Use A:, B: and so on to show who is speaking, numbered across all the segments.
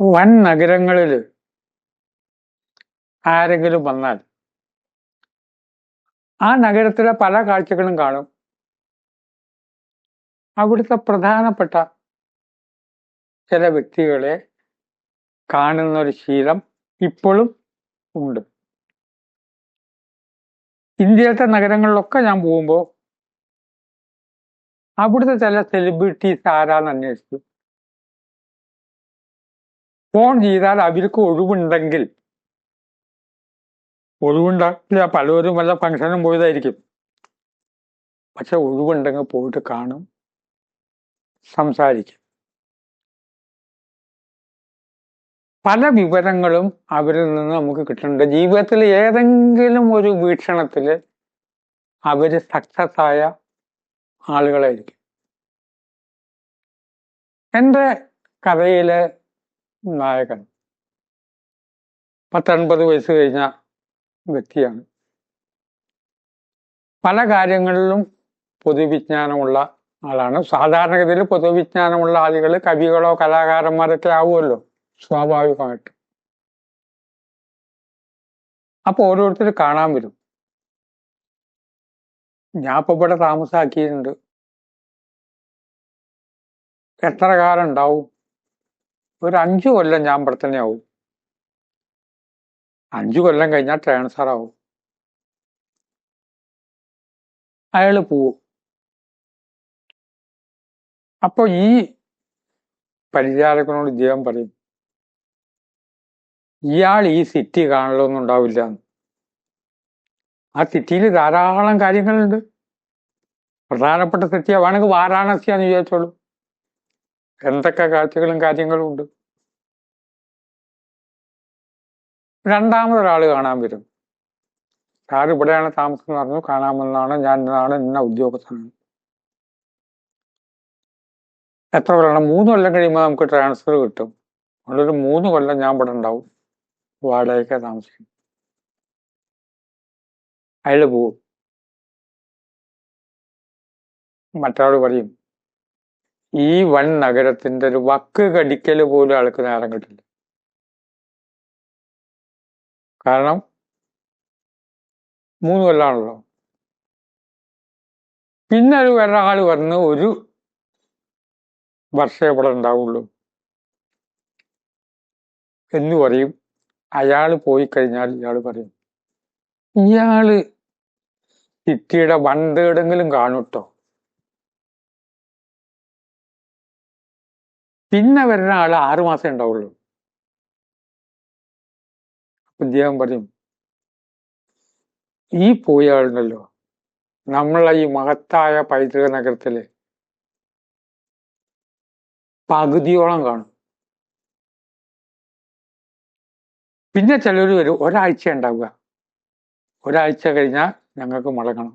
A: വൻ നഗരങ്ങളിൽ ആരെങ്കിലും വന്നാൽ ആ നഗരത്തിലെ പല കാഴ്ചകളും കാണും. അവിടുത്തെ പ്രധാനപ്പെട്ട ചില വ്യക്തികളെ കാണുന്ന ഒരു ശീലം ഇപ്പോഴും ഉണ്ട്. ഇന്ത്യയിലത്തെ നഗരങ്ങളിലൊക്കെ ഞാൻ പോകുമ്പോൾ അവിടുത്തെ ചില സെലിബ്രിറ്റീസ് ആരാന്ന് അന്വേഷിച്ചു ഫോൺ ചെയ്താൽ അവർക്ക് ഒഴിവുണ്ടെങ്കിൽ. ഒഴിവുണ്ടാകില്ല പലരും വല്ല ഫംഗ്ഷനും പോയതായിരിക്കും. പക്ഷെ ഒഴിവുണ്ടെങ്കിൽ പോയിട്ട് കാണും. സംസാരിക്കും. പല വിവരങ്ങളും അവരിൽ നിന്ന് നമുക്ക് കിട്ടുന്നുണ്ട്. ജീവിതത്തിൽ ഏതെങ്കിലും ഒരു വീക്ഷണത്തിൽ അവർ സക്സസ് ആയ ആളുകളായിരിക്കും. എന്റെ കഥയിലെ നായകൻ. പത്തൊൻപത് വയസ്സ് കഴിഞ്ഞ വ്യക്തിയാണ്. പല കാര്യങ്ങളിലും പൊതുവിജ്ഞാനമുള്ള ആളാണ്. സാധാരണഗതിയിൽ പൊതുവിജ്ഞാനമുള്ള ആളുകൾ കവികളോ കലാകാരന്മാരൊക്കെ ആവുമല്ലോ സ്വാഭാവികമായിട്ട്. അപ്പൊ ഓരോരുത്തർ കാണാൻ വരും. ഞാൻ ഇപ്പൊ ഇവിടെ താമസാക്കിയിട്ടുണ്ട്. എത്ര കാലം ഉണ്ടാവും? ഒരു അഞ്ചു കൊല്ലം ഞാൻ ഇവിടെ തന്നെ ആവും. അഞ്ചു കൊല്ലം കഴിഞ്ഞാൽ ട്രാൻസ്ഫർ ആവും. അയാൾ പോവും. അപ്പൊ ഈ പരിചാരകനോട് ഇദ്ദേഹം പറയും ഇയാൾ ഈ സിറ്റി കാണലൊന്നും ഉണ്ടാവില്ല. ആ സിറ്റിയിൽ ധാരാളം കാര്യങ്ങളുണ്ട്. പ്രധാനപ്പെട്ട സിറ്റിയാ വേണമെങ്കിൽ വാരാണസിയാന്ന് വിചാരിച്ചോളൂ. എന്തൊക്കെ കാഴ്ചകളും കാര്യങ്ങളും ഉണ്ട്. രണ്ടാമതൊരാൾ കാണാൻ വരും. സാർ ഇവിടെയാണ് താമസം എന്ന് പറഞ്ഞു കാണാമെന്നാണ് ഞാൻ ഇന്നാണ് ഇന്ന ഉദ്യോഗസ്ഥനാണ്. എത്ര കൊല്ലം മൂന്ന് കൊല്ലം കഴിയുമ്പോൾ നമുക്ക് ട്രാൻസ്ഫർ കിട്ടും. അതുകൊണ്ടൊരു മൂന്ന് കൊല്ലം ഞാൻ ഇവിടെ ഉണ്ടാവും. വാടകയ്ക്ക് താമസിക്കും. അയാൾ പോവും. മറ്റൊരാൾ പറയും ഈ വൺ നഗരത്തിന്റെ ഒരു വക്ക് കടിക്കൽ പോലും ആൾക്ക് നേരം കിട്ടില്ല. കാരണം മൂന്ന് കൊല്ലാണല്ലോ. പിന്നെ ഒരു ഒരാൾ വന്ന് ഒരു വർഷേ ഇവിടെ ഉണ്ടാവുള്ളൂ. എന്ന് പറയും. അയാൾ പോയി കഴിഞ്ഞാൽ ഇയാൾ പറയും. ഇയാൾ സിറ്റിയുടെ വൺ തേർഡെങ്കിലും കാണൂട്ടോ പിന്നെ വരുന്ന ആൾ ആറു മാസം ഉണ്ടാവുള്ളൂ. അപ്പൊ ദേവൻ പറഞ്ഞു ഈ പോയ ആളുണ്ടല്ലോ നമ്മളെ ഈ മഹത്തായ പൈതൃക നഗരത്തിൽ പകുതിയോളം കാണും. പിന്നെ ചിലർ വരും ഒരാഴ്ച ഉണ്ടാവുക. ഒരാഴ്ച കഴിഞ്ഞാൽ ഞങ്ങൾക്ക് മടങ്ങണം.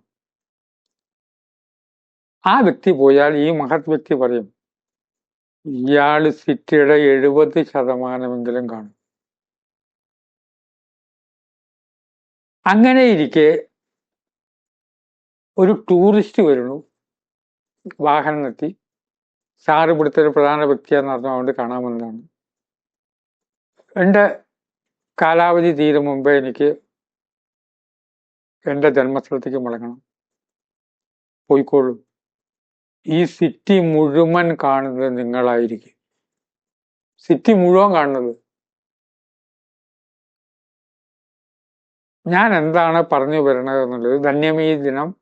A: ആ വ്യക്തി പോയാൽ ഈ മഹത് വ്യക്തി പറയും ഇയാൾ സിറ്റിയുടെ എഴുപത് ശതമാനമെങ്കിലും കാണും. അങ്ങനെ ഇരിക്കെ ഒരു ടൂറിസ്റ്റ് വരുന്നു വാഹനം നിർത്തി സാർ ഇവിടുത്തെ ഒരു പ്രധാന വ്യക്തിയാന്ന് പറഞ്ഞുകൊണ്ട് കാണാമെന്നാണ് എന്റെ കാലാവധി തീരും മുമ്പേ എനിക്ക് എന്റെ ജന്മസ്ഥലത്തേക്ക് മടങ്ങണം. പോയിക്കോളൂ. ഈ സിറ്റി മുഴുവൻ കാണുന്നത് നിങ്ങളായിരിക്കും. സിറ്റി മുഴുവൻ കാണുന്നത്. ഞാൻ എന്താണ് പറഞ്ഞു വരുന്നത് എന്നുള്ളത് ധന്യമീ ദിനം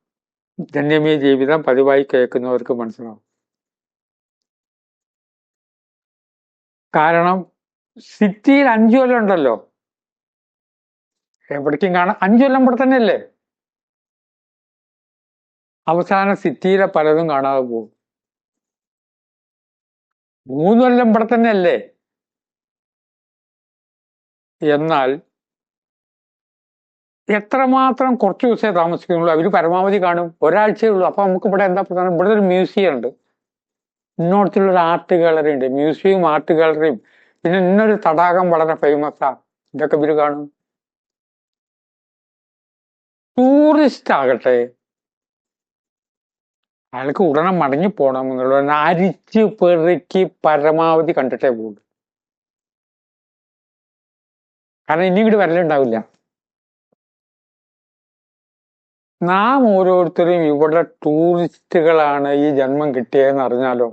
A: ധന്യമീ ജീവിതം പതിവായി കേൾക്കുന്നവർക്ക് മനസ്സിലാവും. കാരണം സിറ്റിയിൽ അഞ്ചു കൊല്ലം ഉണ്ടല്ലോ. എവിടേക്കും കാണാം അഞ്ചു കൊല്ലം ഇവിടെ തന്നെയല്ലേ? അവസാനം സിറ്റിയിലെ പലതും കാണാതെ പോകും. മൂന്ന് കൊല്ലം ഇവിടെ തന്നെയല്ലേ? എന്നാൽ എത്രമാത്രം കുറച്ച് ദിവസമേ താമസിക്കുന്നുള്ളൂ. അവർ പരമാവധി കാണും. ഒരാഴ്ചയേ ഉള്ളൂ. അപ്പൊ നമുക്ക് ഇവിടെ എന്താ പ്രധാനം? ഇവിടെ ഒരു മ്യൂസിയം ഉണ്ട്. ഇന്നോടത്തിലുള്ള ആർട്ട് ഗാലറി ഉണ്ട്. മ്യൂസിയവും ആർട്ട് ഗാലറിയും. പിന്നെ ഇന്നൊരു തടാകം വളരെ ഫേമസാ ഇതൊക്കെ ഇവർ കാണും. ടൂറിസ്റ്റ് ആകട്ടെ. അയാൾക്ക് ഉടനെ മടങ്ങി പോകണം എന്നുള്ള അരിച്ച് പെറുക്കി പരമാവധി കണ്ടിട്ടേ പോകുള്ളൂ കാരണം ഇനി ഇങ്ങോട്ട് വരലുണ്ടാവില്ല നാം ഓരോരുത്തരും ഇവിടെ ടൂറിസ്റ്റുകളാണ് ഈ ജന്മം കിട്ടിയതെന്ന് അറിഞ്ഞാലോ?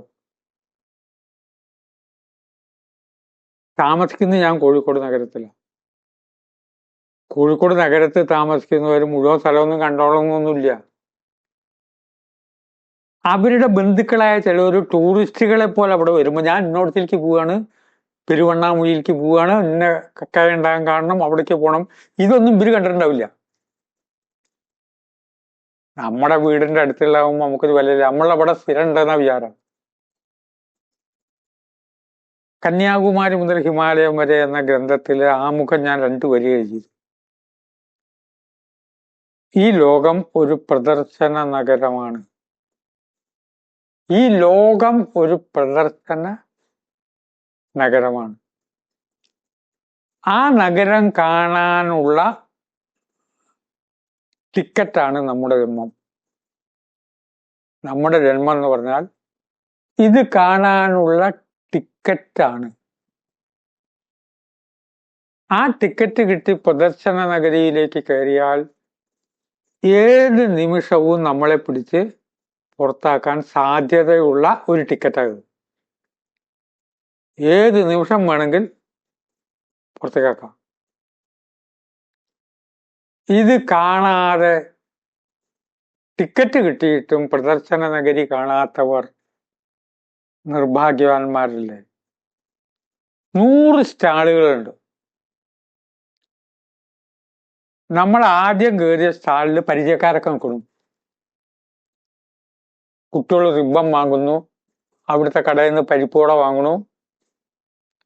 A: താമസിക്കുന്നത് ഞാൻ കോഴിക്കോട് നഗരത്തിലാണ് കോഴിക്കോട് നഗരത്തിൽ താമസിക്കുന്നവർ മുഴുവൻ സ്ഥലമൊന്നും കണ്ടോളണമെന്നൊന്നുമില്ല അവരുടെ ബന്ധുക്കളായ ഒരു ടൂറിസ്റ്റുകളെ പോലെ അവിടെ വരുമ്പോൾ ഞാൻ ഇന്നോടത്തേക്ക് പോവുകയാണ് പെരുവണ്ണാമുഴിയിലേക്ക് പോവുകയാണ് എന്നെ കക്കായ ഉണ്ടാകാൻ കാണണം അവിടേക്ക് പോകണം ഇതൊന്നും ഇവർ കണ്ടിട്ടുണ്ടാവില്ല. നമ്മുടെ വീടിന്റെ അടുത്തുള്ളതാകുമ്പോൾ നമുക്കൊരു വലിയ നമ്മളവിടെ സ്ഥിരം ഉണ്ടെന്ന വിചാരം. കന്യാകുമാരി മുതൽ ഹിമാലയം വരെ എന്ന ഗ്രന്ഥത്തിൽ ആമുഖം ഞാൻ രണ്ടു വരി എഴുതി. ഈ ലോകം ഒരു പ്രദർശന നഗരമാണ്. ഈ ലോകം ഒരു പ്രദർശന നഗരമാണ്. ആ നഗരം കാണാനുള്ള ടിക്കറ്റാണ് നമ്മുടെ ജന്മം. നമ്മുടെ ജന്മം എന്ന് പറഞ്ഞാൽ ഇത് കാണാനുള്ള ടിക്കറ്റാണ്. ആ ടിക്കറ്റ് കിട്ടി പ്രദർശന നഗരിയിലേക്ക് കയറിയാൽ ഏത് നിമിഷവും നമ്മളെ പിടിച്ച് പുറത്താക്കാൻ സാധ്യതയുള്ള ഒരു ടിക്കറ്റാണ് ഏത് നിമിഷം വേണമെങ്കിൽ പുറത്തേക്കാക്കാം ഇത് കാണാതെ ടിക്കറ്റ് കിട്ടിയിട്ടും പ്രദർശന നഗരി കാണാത്തവർ നിർഭാഗ്യവാന്മാരില്ലേ? നൂറ് സ്റ്റാളുകളുണ്ട്. നമ്മൾ ആദ്യം കയറിയ സ്റ്റാളിൽ പരിചയക്കാരൊക്കെ നിൽക്കണം കുട്ടികൾ റിബൺ വാങ്ങുന്നു അവിടുത്തെ കടയിൽ നിന്ന് പരിപ്പുവട വാങ്ങുന്നു.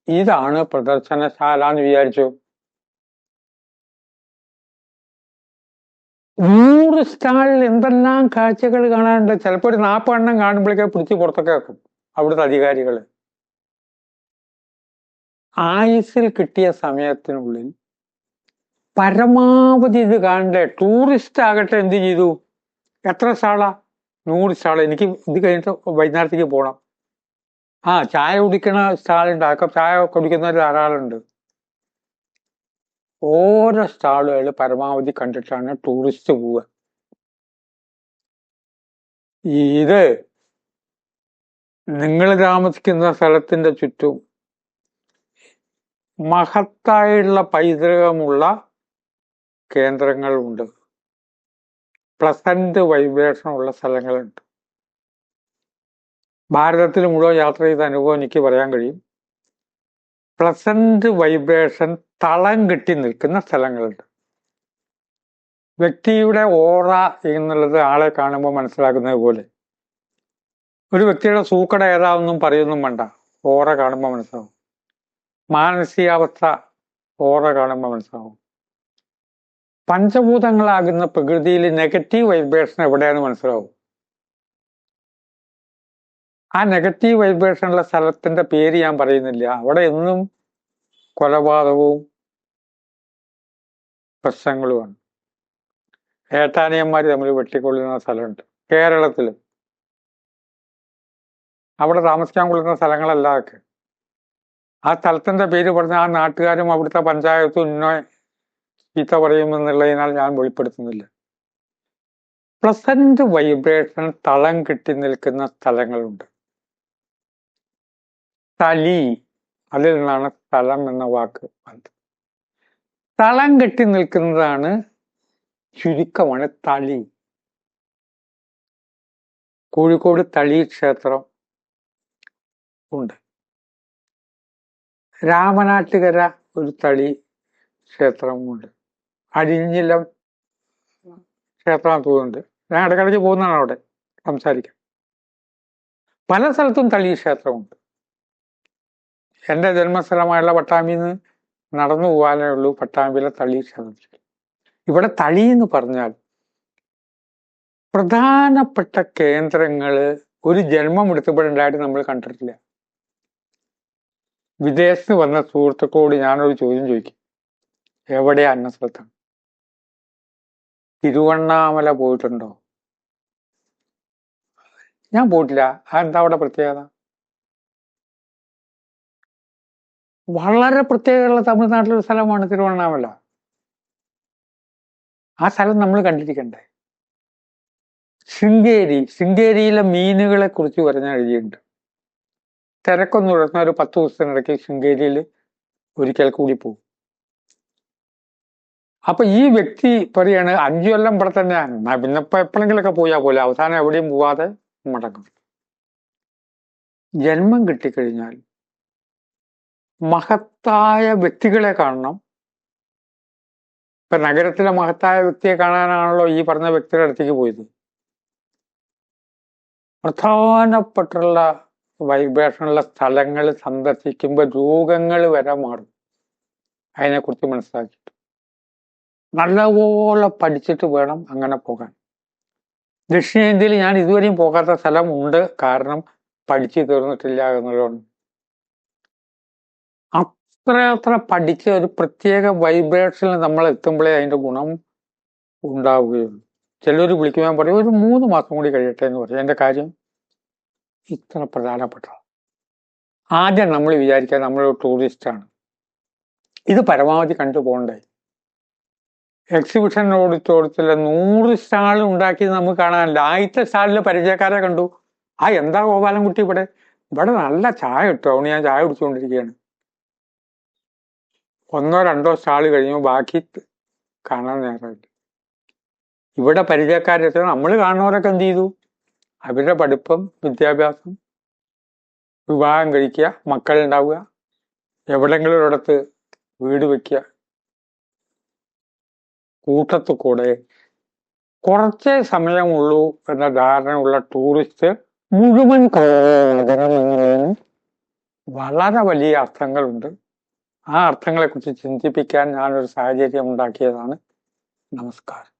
A: ഇതാണ് പ്രദർശനശാല എന്ന് വിചാരിച്ചു. നൂറ് സ്റ്റാളിൽ എന്തെല്ലാം കാഴ്ചകൾ കാണാനുണ്ട്. ചിലപ്പോൾ ഒരു നാപ്പെണ്ണം കാണുമ്പോഴേക്കെ പിടിച്ച് പുറത്തൊക്കെ വെക്കും അവിടുത്തെ അധികാരികൾ ആയുസിൽ കിട്ടിയ സമയത്തിനുള്ളിൽ പരമാവധി ഇത് കാണണ്ടേ? ടൂറിസ്റ്റ് ആകട്ടെ എന്ത് ചെയ്തു? എത്ര സ്റ്റാളാ? നൂറ് സ്റ്റാൾ. എനിക്ക് ഇത് കഴിഞ്ഞിട്ട് വൈകുന്നേരത്തേക്ക് പോകണം ആ ചായ കുടിക്കണ സ്റ്റാളുണ്ട് അതൊക്കെ ചായ കുടിക്കുന്നവർ ധാരാളമുണ്ട്. ഓരോ സ്റ്റാളുകൾ പരമാവധി കണ്ടിട്ടാണ് ടൂറിസ്റ്റ് പോവുക. ഇത് നിങ്ങൾ താമസിക്കുന്ന സ്ഥലത്തിന്റെ ചുറ്റും മഹത്തായുള്ള പൈതൃകമുള്ള കേന്ദ്രങ്ങളുണ്ട്. പ്ലസന്റ് വൈബ്രേഷൻ ഉള്ള സ്ഥലങ്ങളുണ്ട്. ഭാരതത്തിൽ മുഴുവൻ യാത്ര ചെയ്ത അനുഭവം എനിക്ക് പറയാൻ കഴിയും. പ്ലസന്റ് വൈബ്രേഷൻ തളം കെട്ടി നിൽക്കുന്ന സ്ഥലങ്ങളുണ്ട്. വ്യക്തിയുടെ ഓറ എന്നുള്ളത് ആളെ കാണുമ്പോൾ മനസ്സിലാക്കുന്നത് പോലെ. ഒരു വ്യക്തിയുടെ സൂക്കട ഏതാണെന്നും പറയുന്നും വേണ്ട. ഓറ കാണുമ്പോൾ മനസ്സിലാവും. മാനസികാവസ്ഥ ഓറ കാണുമ്പോൾ മനസ്സിലാവും. പഞ്ചഭൂതങ്ങളാകുന്ന പ്രകൃതിയിൽ നെഗറ്റീവ് വൈബ്രേഷൻ എവിടെയാണെന്ന് മനസ്സിലാവും? ആ നെഗറ്റീവ് വൈബ്രേഷൻ ഉള്ള സ്ഥലത്തിന്റെ പേര് ഞാൻ പറയുന്നില്ല. അവിടെ എന്നും കൊലപാതകവും പ്രശ്നങ്ങളുമാണ്. ഏട്ടാനിയന്മാർ തമ്മിൽ വെട്ടിക്കൊള്ളുന്ന സ്ഥലമുണ്ട്. കേരളത്തിൽ അവിടെ താമസിക്കാൻ കൊള്ളുന്ന സ്ഥലങ്ങളല്ല അതൊക്കെ. ആ സ്ഥലത്തിന്റെ പേര് പറഞ്ഞ ആ നാട്ടുകാരും അവിടുത്തെ പഞ്ചായത്തും ഇന്നോ ചീത്ത പറയുമെന്നുള്ളതിനാൽ ഞാൻ വെളിപ്പെടുത്തുന്നില്ല. പ്ലസന്റ് വൈബ്രേഷൻ തളം കിട്ടി നിൽക്കുന്ന സ്ഥലങ്ങളുണ്ട്. തലി അതിൽ നിന്നാണ് സ്ഥലം എന്ന വാക്ക് വന്നത്. തളം കെട്ടി നിൽക്കുന്നതാണ് ചുരുക്കമാണ് തളി. കോഴിക്കോട് തളി ക്ഷേത്രം ഉണ്ട്. രാമനാട്ടുകര ഒരു തളി ക്ഷേത്രമുണ്ട്. അടിഞ്ഞിലം ക്ഷേത്രമാണ് തോന്നുന്നുണ്ട്. ഞാൻ ഇടക്കിടയ്ക്ക് പോകുന്നതാണ് അവിടെ സംസാരിക്കാൻ. പല സ്ഥലത്തും തളി ക്ഷേത്രമുണ്ട്. എന്റെ ജന്മസ്ഥലമായുള്ള പട്ടാമ്പിയിൽ നിന്ന് നടന്നു പോകാനേ ഉള്ളൂ പട്ടാമ്പിയിലെ തളി ക്ഷേത്രത്തിൽ ഇവിടെ തളി എന്ന് പറഞ്ഞാൽ പ്രധാനപ്പെട്ട കേന്ദ്രങ്ങൾ ഒരു ജന്മം എടുത്തപ്പോഴുണ്ടായിട്ട് നമ്മൾ കണ്ടിട്ടില്ല. വിദേശത്ത് വന്ന സുഹൃത്തുക്കളോട് ഞാനൊരു ചോദ്യം ചോദിക്കും. എവിടെയാ അന്ന സ്ഥലത്താണ് തിരുവണ്ണാമല പോയിട്ടുണ്ടോ? ഞാൻ പോയിട്ടില്ല. അതെന്താ അവിടെ പ്രത്യേകത? വളരെ പ്രത്യേകതയുള്ള തമിഴ്നാട്ടിലൊരു സ്ഥലമാണ് തിരുവണ്ണാമല. ആ സ്ഥലം നമ്മൾ കണ്ടിരിക്കണ്ടേ? ശൃംഗേരി. ശൃംഗേരിയിലെ മീനുകളെ കുറിച്ച് പറഞ്ഞ എഴുതിയിട്ടുണ്ട് തിരക്കൊന്നും ഉയർന്ന ഒരു പത്ത് ദിവസത്തിനിടയ്ക്ക് ശൃംഗേരിയിൽ ഒരിക്കൽ കൂടി പോകും അപ്പൊ ഈ വ്യക്തി പറയാണ് അഞ്ചു കൊല്ലം ഇവിടെ തന്നെ പിന്നെ ഇപ്പൊ എപ്പോഴെങ്കിലൊക്കെ പോയാൽ പോലെ അവസാനം എവിടെയും പോവാതെ മടങ്ങും. ജന്മം കിട്ടിക്കഴിഞ്ഞാൽ മഹത്തായ വ്യക്തികളെ കാണണം. ഇപ്പൊ നഗരത്തിലെ മഹത്തായ വ്യക്തിയെ കാണാനാണല്ലോ ഈ പറഞ്ഞ വ്യക്തിയുടെ അടുത്തേക്ക് പോയത്. പ്രധാനപ്പെട്ടുള്ള വൈബ്രേഷനുള്ള സ്ഥലങ്ങൾ സന്ദർശിക്കുമ്പോൾ രോഗങ്ങൾ വരെ മാറും. അതിനെക്കുറിച്ച് മനസ്സിലാക്കിയിട്ട്. നല്ലപോലെ പഠിച്ചിട്ട് വേണം അങ്ങനെ പോകാൻ. ദക്ഷിണേന്ത്യയിൽ ഞാൻ ഇതുവരെയും പോകാത്ത സ്ഥലം ഉണ്ട് കാരണം പഠിച്ചു തീർന്നിട്ടില്ല എന്നുള്ളതാണ് അത്രയത്ര പഠിച്ച ഒരു പ്രത്യേക വൈബ്രേഷനിൽ നമ്മൾ എത്തുമ്പോഴേ അതിന്റെ ഗുണം ഉണ്ടാവുകയുള്ളൂ. ചിലർ വിളിക്കുമ്പോൾ പറയും ഒരു മൂന്ന് മാസം കൂടി കഴിയട്ടെ എന്ന് പറയും. എന്റെ കാര്യം ഇത്ര പ്രധാനപ്പെട്ട ആദ്യം നമ്മൾ വിചാരിക്കുക നമ്മളൊരു ടൂറിസ്റ്റാണ് ഇത് പരമാവധി കണ്ടു പോകണ്ടേ? എക്സിബിഷൻ ഓഡിറ്റോറിയത്തിലെ നൂറ് സ്റ്റാൾ ഉണ്ടാക്കിയത് നമുക്ക് കാണാനില്ല. ആദ്യത്തെ സ്റ്റാളിൽ പരിചയക്കാരെ കണ്ടു. ആ എന്താ ഗോപാലൻകുട്ടി ഇവിടെ? ഇവിടെ നല്ല ചായ കിട്ടും അതുകൊണ്ട് ഞാൻ ചായ കുടിച്ചുകൊണ്ടിരിക്കുകയാണ്. ഒന്നോ രണ്ടോ സ്റ്റാൾ കഴിഞ്ഞു. ബാക്കി കാണാൻ നേരമില്ല. ഇവിടെ പരിചയക്കാരെത്തി നമ്മൾ കാണുന്നവരൊക്കെ എന്ത് ചെയ്തു? അവരുടെ പഠിപ്പം വിദ്യാഭ്യാസം വിവാഹം കഴിക്കുക മക്കളുണ്ടാവുക എവിടെങ്കിലും ഒരിടത്ത് വീട് വെക്കുക കൂട്ടത്തു കൂടെ കുറച്ചേ സമയമുള്ളൂ എന്ന ധാരണയുള്ള ടൂറിസ്റ്റ് മുഴുവൻ എന്നുള്ളതിന് വളരെ വലിയ അർത്ഥങ്ങളുണ്ട്. ആ അർത്ഥങ്ങളെക്കുറിച്ച് ചിന്തിപ്പിക്കാൻ ഞാനൊരു സാഹചര്യം ഉണ്ടാക്കിയതാണ്. നമസ്കാരം.